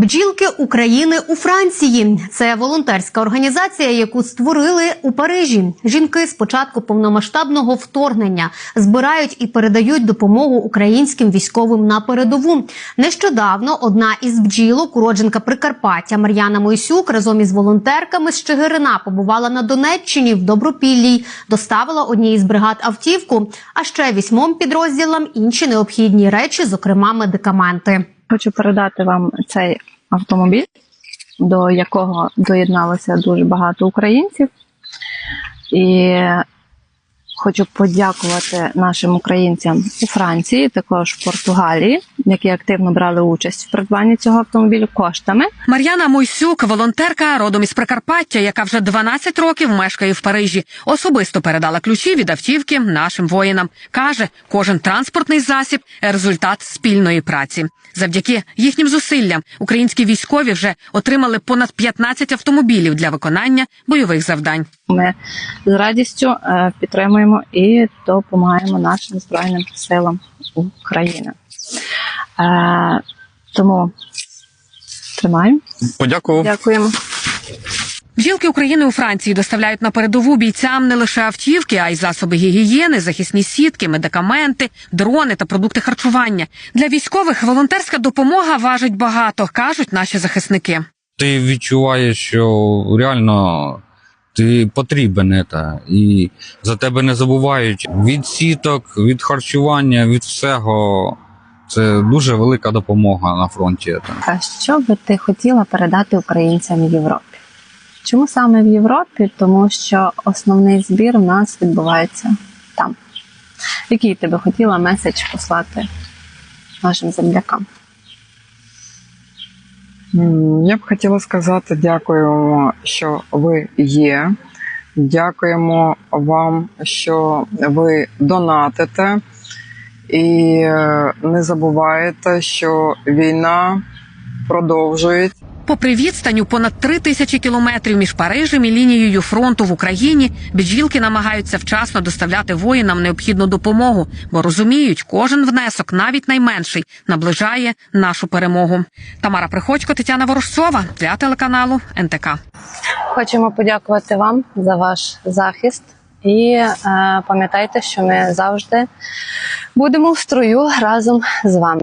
Бджілки України у Франції це волонтерська організація, яку створили у Парижі. Жінки з початку повномасштабного вторгнення збирають і передають допомогу українським військовим на передову. Нещодавно одна із бджілок, уродженка Прикарпаття Мар'яна Мойсюк, разом із волонтерками з Чигирина побувала на Донеччині в Добропіллі, доставила одній із бригад автівку, а ще вісьмом підрозділам інші необхідні речі, зокрема медикаменти. Хочу передати вам цей автомобіль, до якого доєдналося дуже багато українців. І хочу подякувати нашим українцям у Франції, також в Португалії, які активно брали участь в придбанні цього автомобілю коштами. Мар'яна Мойсюк, волонтерка родом із Прикарпаття, яка вже 12 років мешкає в Парижі, особисто передала ключі від автівки нашим воїнам. каже, кожен транспортний засіб результат спільної праці. Завдяки їхнім зусиллям українські військові вже отримали понад 15 автомобілів для виконання бойових завдань. Ми з радістю е, підтримуємо і допомагаємо нашим збройним силам України. Е, Тому тримаємо. Подякував. Дякуємо. Бджілки України у Франції доставляють на передову бійцям не лише автівки, а й засоби гігієни, захисні сітки, медикаменти, дрони та продукти харчування. Для військових волонтерська допомога важить багато, кажуть наші захисники. Ти відчуваєш, що реально ти потрібен це, і за тебе не забувають від сіток, від харчування, від всього. Це дуже велика допомога на фронті. А що би ти хотіла передати українцям в Європі? Чому саме в Європі? Тому що основний збір у нас відбувається там. Який ти би хотіла меседж послати нашим землякам? Я б хотіла сказати дякуємо, що ви є. Дякуємо вам, що ви донатите. І е, не забувайте, що війна продовжується. Попри відстань у понад три тисячі кілометрів між Парижем і лінією фронту в Україні, бджілки намагаються вчасно доставляти воїнам необхідну допомогу, бо розуміють, кожен внесок, навіть найменший, наближає нашу перемогу. Тамара Приходько, Тетяна Ворожцова для телеканалу НТК. Хочемо подякувати вам за ваш захист. І е, пам'ятайте, що ми завжди будемо в строю разом з вами.